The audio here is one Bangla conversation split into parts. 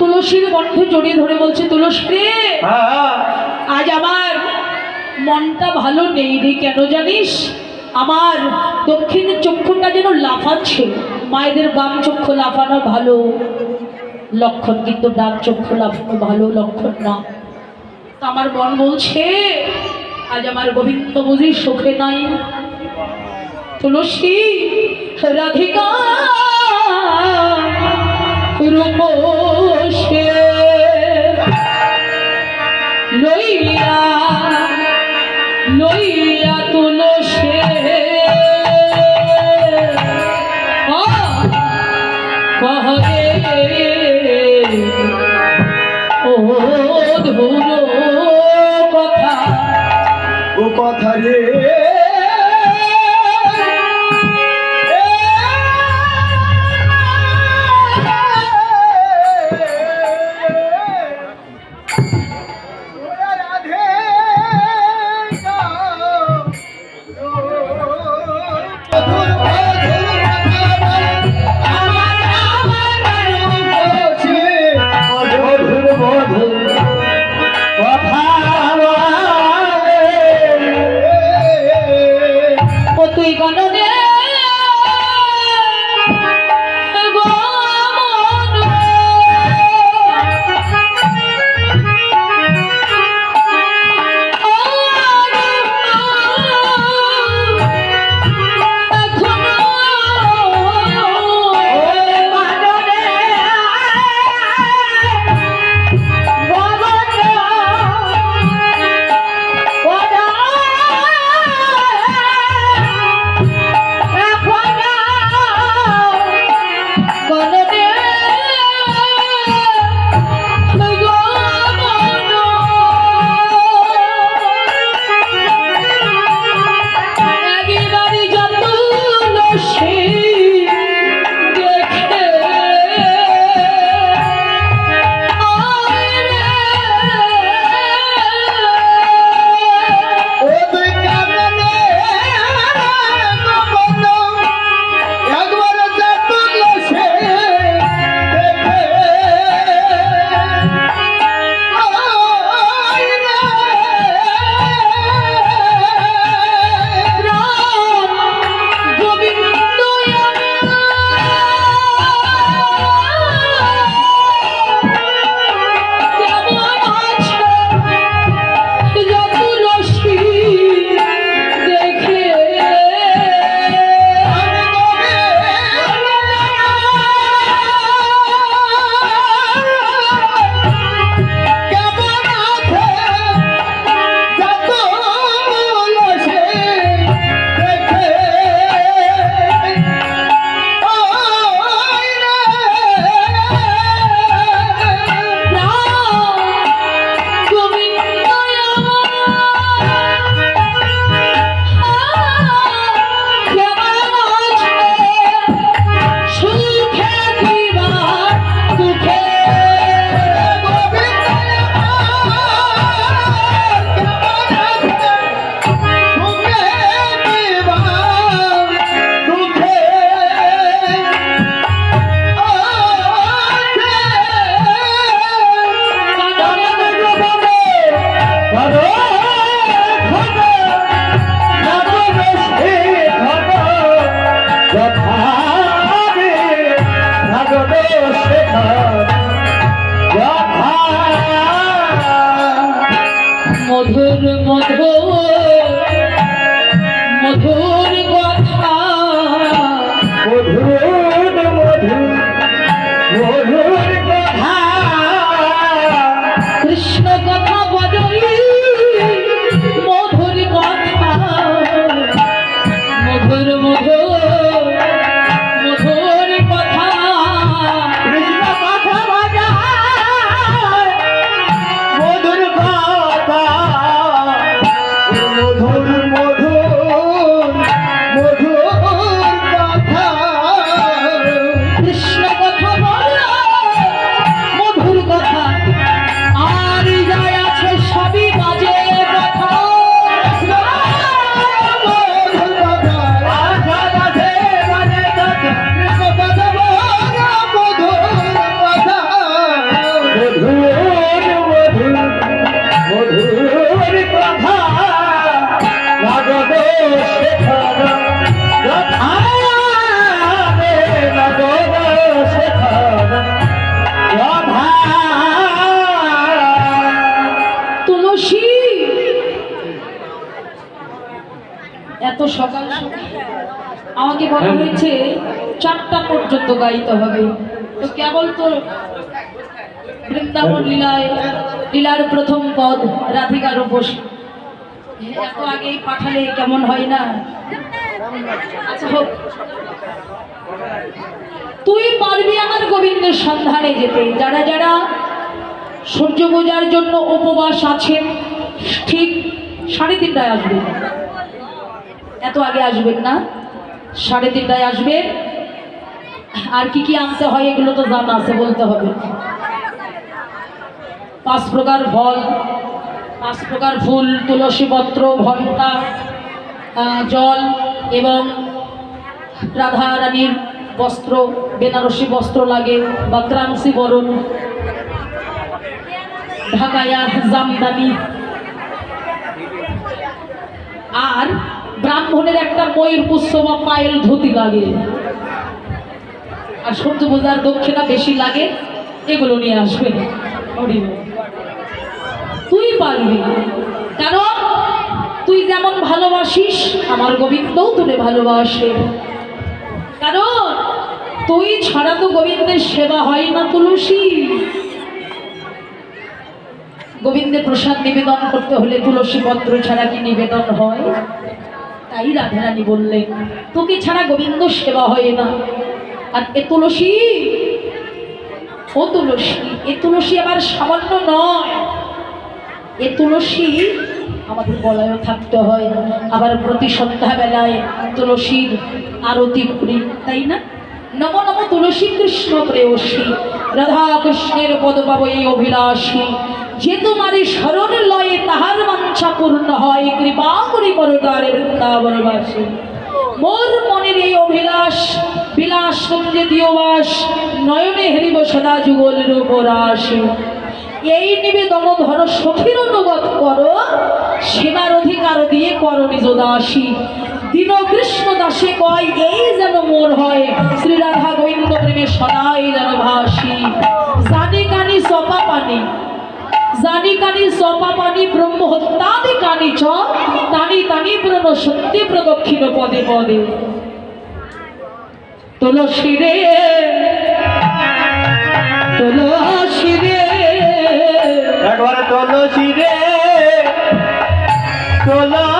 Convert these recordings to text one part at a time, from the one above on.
তুলসীর কণ্ঠে জড়িয়ে ধরে বলছে তুলসী রে হ্যাঁ। আজ আমার মনটা ভালো নেই রে কেন জানিস? আমার দক্ষিণের চক্ষুটা যেন লাফাচ্ছে। মায়েদের বাম চক্ষু লাফানো ভালো লক্ষণ কিন্তু ডান চক্ষু লাফানো ভালো লক্ষণ না। আমার মন বলছে আজ আমার গোবিন্দ বুঝি সুখে নাই। তুলসী রাধিকা রূপসে লইয়া সকাল আমাকে বলা হয়েছে চারটা পর্যন্ত গাইতে হবে। তো কেবল তো বৃন্দাবন লীলায় লীলার প্রথম পদ রাধিকার উপোস। এত আগেই পাঠালে কেমন হয় না? আচ্ছা হোক। তুই পারবি আমার গোবিন্দের সন্ধানে যেতে। যারা যারা সূর্য পূজার জন্য উপবাস আছেন ঠিক সাড়ে তিনটায় আসবেন এত আগে আসবেন না? সাড়ে তিনটায় আসবেন? আর কি কি আনতে হয় এগুলো তো জানা আছে, বলতে হবে। পাঁচ প্রকার ফল পাঁচ প্রকার ফুল, তুলসী পত্র ঘণ্টা জল এবং রাধা রানীর বস্ত্র, বেনারসি বস্ত্র লাগে বা ক্রাংসি বরণ ঢাকায়া জামদানি। আর ব্রাহ্মণের একটা ময়ূর পুষ্প বা পায়েল ধুতি লাগে। আর সূর্য পূজার দক্ষিণা বেশি লাগে, এগুলো নিয়ে আসবে। তুই পারবি। কারণ তুই যেমন ভালোবাসিস, আমার গোবিন্দও তোরে ভালোবাসে। কারণ তুই ছাড়া তো গোবিন্দের সেবা হয় না তুলসী। গোবিন্দের প্রসাদ নিবেদন করতে হলে তুলসী পত্র ছাড়া কি নিবেদন হয়? তাই রাধারানী বললেন তোকে ছাড়া গোবিন্দ সেবা হয় না। আর এ তুলসী, ও তুলসী, এ তুলসী আবার সামান্য নয়। এ তুলসী আমাদের গলায়ও থাকতে হয়। আবার প্রতি সন্ধ্যাবেলায় তুলসীর আরতি করি, তাই না? নম নম তুলসী কৃষ্ণ প্রেয়সী, রাধা কৃষ্ণের পদ পাব এই অভিলাষী। যে তোমারই স্মরণ লয়ে তাহার বাঞ্ছা পূর্ণ হয়, কৃপা করি করো তার বৃন্দাবনবাসী। মোর মনের এই অভিলাষ, বিলাস সঞ্জে দিয়বাস নয়নে হেরিব সদা উপর আসে এই নিবেদন ধর সখীর অনুগত করো, সেবার অধিকার দিয়ে করো নিজ দাসী। দীন কৃষ্ণ দাসে কয়, এই যেন মোর হয় শ্রী রাধা গোবিন্দ প্রেমে সদাই যেন ভাসি। জানি কানি সপা পানি জানি কানি সপা পানি ব্রহ্ম হত্যাদি কানি চ তানি প্রণ সত্যি প্রদক্ষিণ পদে পদে তুলসিরে তুলসিরে তুলসিরে তুলসী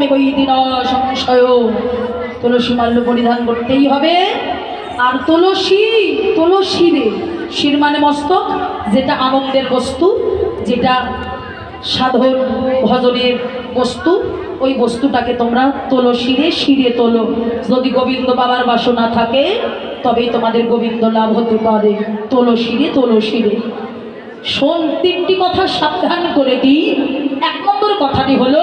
যেন মমে বৈদিন সংশয়। তুলসী মাল্য পরিধান করতেই হবে। আর তুলসী তুলসী রে, শির মানে মস্তক, যেটা আনন্দের বস্তু, যেটা সাধন ভজনের বস্তু, ওই বস্তুটাকে তোমরা তোলো শিরে শিরে তোলো। যদি গোবিন্দ বাবার বাসনা থাকে, তবেই তোমাদের গোবিন্দ লাভ হতে পারে। তোলো শিরে তোলো শিরে শোন, তিনটি কথা সাবধান করে দিই। এক নম্বর কথাটি হলো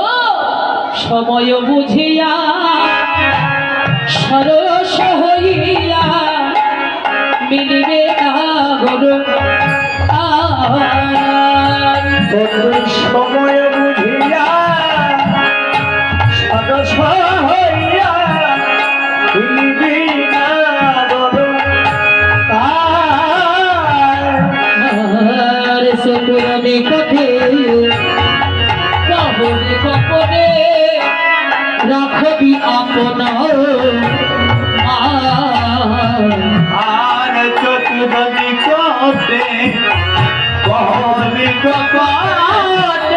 সময় বুঝিয়া সরস হইয়া মিলিবে সময় বুঝিয়া সদস হইয়া বড় আর সে পুরানি কথে রাখবি আপনা আর আর চতুর্দি কতে কহন কপালে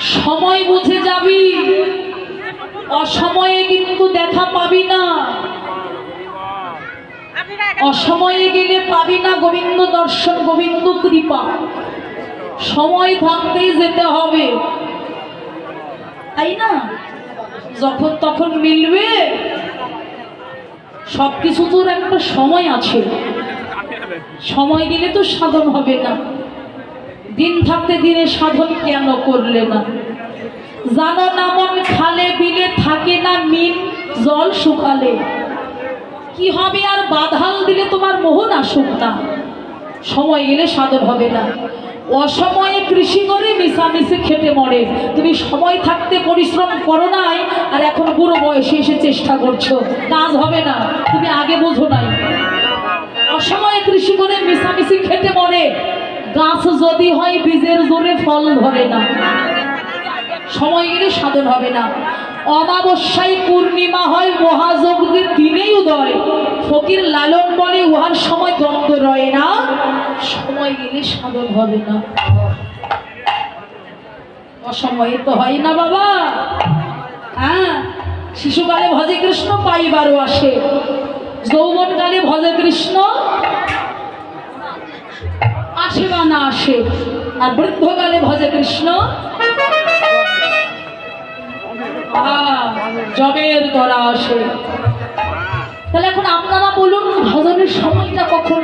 সময় বুঝে যাবি। অসময়ে কিন্তু দেখা পাবি না। অসময়ে গেলে পাবি না গোবিন্দ দর্শন, গোবিন্দ কৃপা। সময় থাকতেই যেতে হবে। তাই না? যখন তখন মিলবে। সব কিছু তোর একটা সময় আছে। সময় গেলে তো সাধন হবে না। দিন থাকতে দিনে সাধন কেন করলে না জানো না মন খালে বিলে থাকে না মিন, জল শুকালে। কি হবে আর বাধাল দিলে তোমার মোহন আসুক না? সময় গেলে সাধন হবে না। অসময়ে কৃষি করে মিশামিশি খেটে মরে। তুমি সময় থাকতে পরিশ্রম করো নাই, আর এখন বুড়ো বয়সে এসে চেষ্টা করছ। কাজ হবে না, তুমি আগে বোঝো নাই। অসময়ে কৃষি করে মিশামিশি খেটে মরে। গাছ যদি হয়, বীজের জোরে ফল ধরে না। সময় গেলে সাধন হবে না। অমাবস্যায় পূর্ণিমা হয়, মহাযজ্ঞের দিনেই উদয়। ফকির লালন বলে, উহার সময় দ্বন্দ্ব রয় না। সময় গেলে সাধন হবে না। অসময়ে তো হয় না বাবা। হ্যাঁ শিশুকালে ভজে কৃষ্ণ, পাইবারও আসে। যৌবনকালে ভজে কৃষ্ণ আসে বা না আসে। আর বৃদ্ধকালে ভজে কৃষ্ণ। জবের করা আসে। তাহলে এখন আপনারা বলুন, ভজনের সময়টা কখন?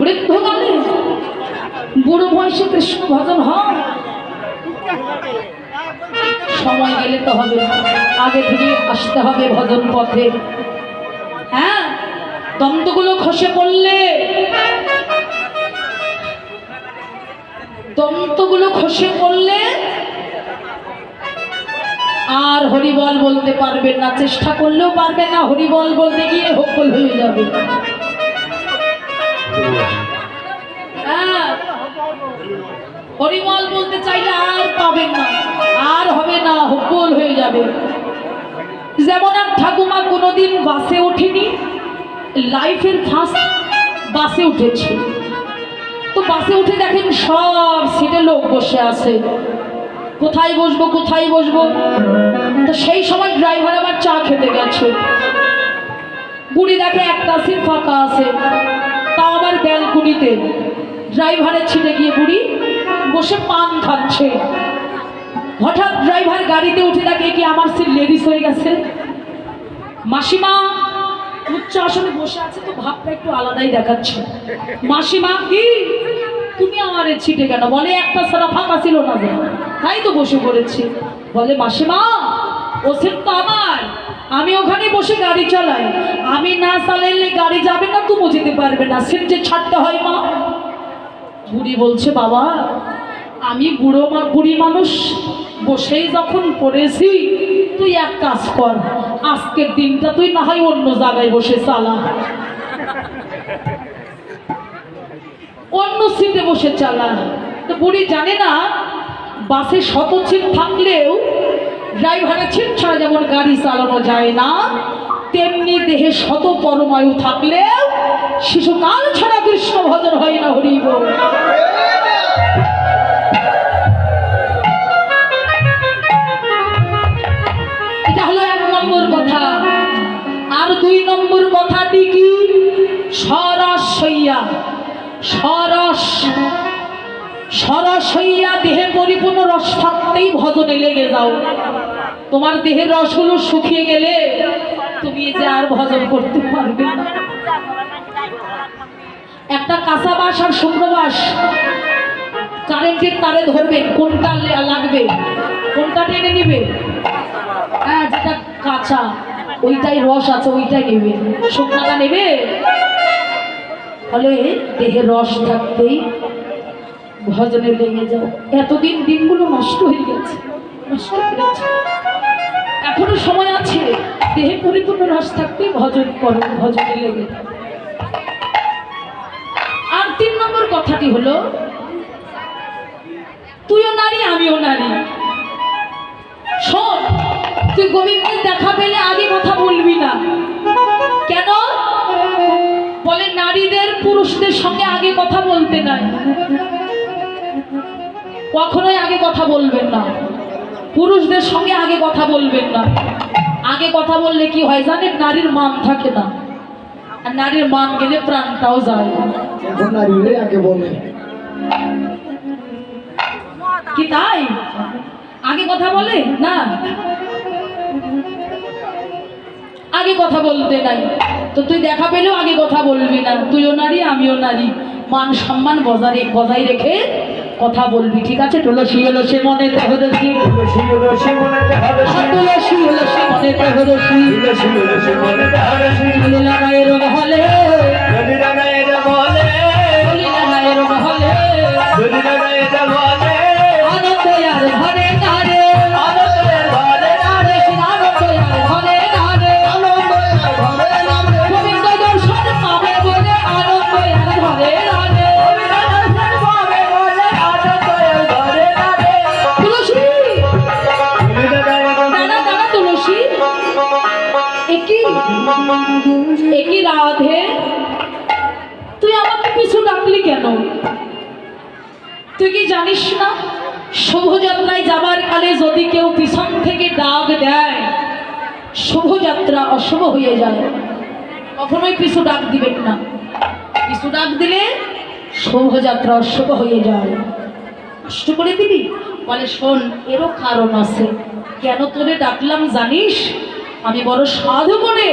বৃদ্ধকালে বুড়ো বয়সে কৃষ্ণ ভজন হয়। সময় গেলে তো হবে। আগে থেকে আসতে হবে ভজন পথে। দন্তগুলো খসে পড়লে? দন্তগুলো খসে পড়লে আর হরিবল বলতে পারবেন না, চেষ্টা করলেও পারবে না, হরিবল বলতে গিয়ে হোকল হয়ে যাবে। হ্যাঁ হরিবল বলতে চাইলে আর পাবেন না, আর হবে না, হোকল হয়ে যাবে। যেমন আর ঠাকুমা কোনোদিন বাসে ওঠেনি লাইফের ফার্স্ট বাসে উঠেছে। তো বাসে উঠে দেখেন সব সিটে লোক বসে আছে। কোথায় বসবো কোথায় বসবো? তো সেই সময় ড্রাইভার আবার চা খেতে গেছে। বুড়ি দেখে একটা সিট ফাঁকা আছে, তাও আবার ব্যালকুনিতে। ড্রাইভারের ছিটে গিয়ে বুড়ি বসে পান খাচ্ছে। হঠাৎ ড্রাইভার গাড়িতে উঠে দেখে কি আমার সিট লেডিস হয়ে গেছে? মাসিমা উচ্চ আসনে বসে আছে তো ভাবটা একটু আলাদাই দেখাচ্ছে। মাসিমা, কি? তুমি আমার ছিটে কেন? বলে একটা সারা ফাঁকা ছিল না তাই তো বসে পড়েছি। বলে, মাসিমা, ও তো আমার। আমি ওখানে বসে গাড়ি চালাই। আমি না চালাইলে গাড়ি যাবে না তুমি যেতে পারবে না। সিট যে ছাড়তে হয়, মা। বুড়ি বলছে, বাবা, আমি বুড়ো বুড়ি মানুষ, বসেই যখন পড়েছি তুই এক কাজ কর, আজকের দিনটা তুই না হয় অন্য জায়গায় বসে চালা। অন্য সিটে বসে চালা। তো বুড়ি জানে না, বাসে শত সিট থাকলেও ড্রাইভারের সিট ছাড়া যেমন গাড়ি চালানো যায় না, তেমনি দেহে শত পরমায়ু থাকলেও শিশুকাল ছাড়া কৃষ্ণ ভজন হয় না হরিব। কথাটি কি? সরস হইয়া, সরস সরস হইয়া দেহে পরিপূর্ণ রস থাকতেই ভজনে লেগে যাও। তোমার দেহের রসগুলো শুকিয়ে গেলে তুমি যে আর ভজন করতে পারবে না। একটা কাঁচা বাস আর শুকনো বাস কারেন্টের তারে ধরবেন কোনটা লাগবে? কোনটা টেনে নিবে? হ্যাঁ যেটা কাঁচা। ওইটাই রস আছে, ওইটাই নেবে। শুকনাটা নেবে? ফলে দেহে রস থাকতেই ভজনে লেগে যাও এতদিন দিনগুলো নষ্ট হয়ে গেছে, নষ্ট হয়ে গেছে। এখনও সময় আছে, দেহে পরিপূর্ণ রস থাকতেই ভজন করো, ভজনে লেগে আর তিন নম্বর কথাটি হলো, তুইও নারী, আমিও নারী। শোন তুই গোবিন্দের দেখা পেলে আগে কথা বলবি না। কেন? বলে নারীদের পুরুষদের সঙ্গে আগে কথা বলতে নাই। কখনোই আগে কথা বলবেন না। পুরুষদের সঙ্গে আগে কথা বলবেন না। আগে কথা বললে কি হয় জানেন? নারীর মান থাকে না। আর নারীর মান গেলে প্রাণটাও যায়। কি তাই? আগে কথা বলে? না। আগে কথা বলতে নাই। তো তুই দেখা পেলেও আগে কথা বলবি না। তুইও নারী আমিও নারী। মান সম্মান বজায় বজায় রেখে কথা বলবি ঠিক আছে? তুলসী হলো সে মনে তেহরসি তুলসী তুলসী মনে হারসি তুলসী হলো সে মনে তেহরসি তুলসী তুলসী মনে হারসি লীলা গায়ের পিছু ডাক দিবেন না। পিছু ডাক দিলে শুভযাত্রা অশুভ হয়ে যায়। কষ্ট করে দিবি? বলে, শোন, এরও কারণ আছে। কেন তোরে ডাকলাম জানিস? আমি বড় সাধু করে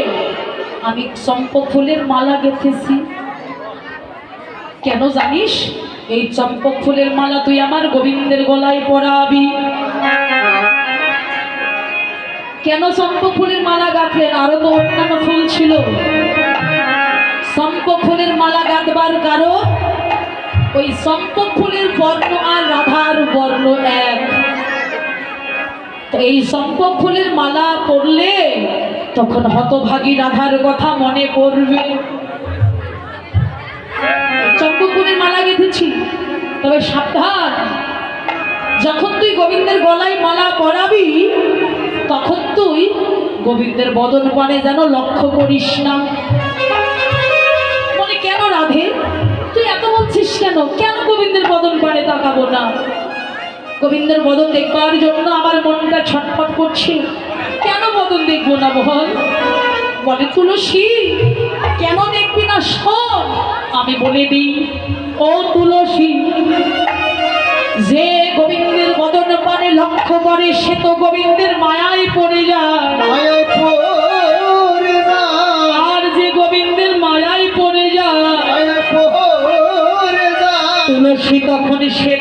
আমি চম্পক ফুলের মালা গেঁথেছি। কেন জানিস? এই চম্পক ফুলের মালা তুই আমার গোবিন্দের গলায় পরাবি। কেন চম্পক ফুলের মালা গাঁথলেন? আরও তো অন্যান্য ফুল ছিল। চম্পক ফুলের মালা গাঁথবার কারণ, ওই চম্পক ফুলের বর্ণ আর রাধার বর্ণ এক। তো এই চম্পক ফুলের মালা পরলে তখন হতভাগী রাধার কথা মনে পড়বে। চম্পক ফুলের মালা গেঁথেছি, তবে সাবধান। যখন তুই গোবিন্দের গলায় মালা পরাবি, তখন তুই গোবিন্দের বদন পানে যেন লক্ষ্য করিস না। তাকাবো না গোবিন্দের বদন দেখবার জন্য আমার মনটা ছটফট করছে। কেন বদন দেখব না বল? বলে, তুলসী, কেন দেখবি না শোন? আমি বলে দিই, ও তুলসী, যে গোবিন্দের বদন পানে লক্ষ্য করে, সে তো গোবিন্দের মায়ায় পড়ে যায়। মায়া তুলসী তখন সে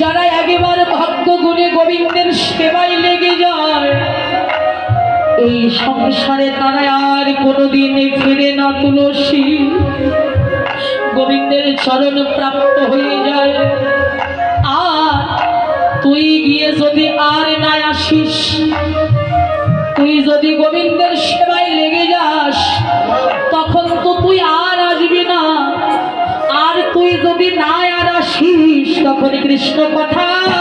যারা একেবারে ভাগ্য গুণে গোবিন্দের সেবাই লেগে যায়, এই সংসারে তারা আর কোনোদিন ফিরে না তুলসী। গোবিন্দের চরণ প্রাপ্ত হয়ে যায়। আর তুই গিয়ে যদি আর না আসিস, তুই যদি গোবিন্দের সেবায় লেগে যাস, তখন তো তুই আর আসবি না। আর তুই যদি না আর আসিস কৃষ্ণ কৃষ্ণ কথা।